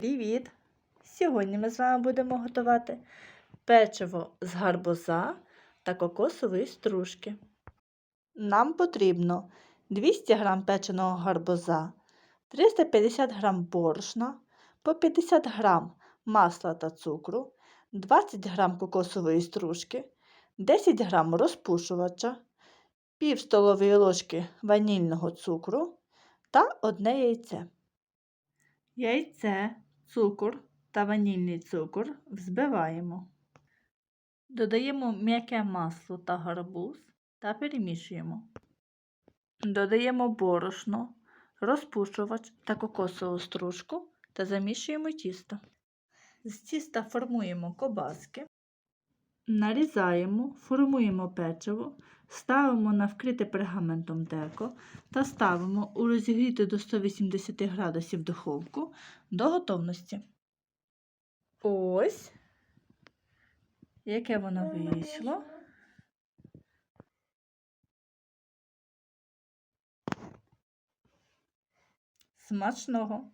Привіт! Сьогодні ми з вами будемо готувати печиво з гарбуза та кокосової стружки. Нам потрібно 200 г печеного гарбуза, 350 г борошна, по 50 г масла та цукру, 20 г кокосової стружки, 10 г розпушувача, пів столової ложки ванільного цукру та одне яйце. Яйце, цукор та ванільний цукор взбиваємо. Додаємо м'яке масло та гарбуз та перемішуємо. Додаємо борошно, розпушувач та кокосову стружку та замішуємо тісто. З тіста формуємо кобаски, нарізаємо, формуємо печиво, ставимо на вкрите пергаментом деко та ставимо у розігріту до 180 градусів духовку до готовності. Ось, яке воно вийшло. Смачного!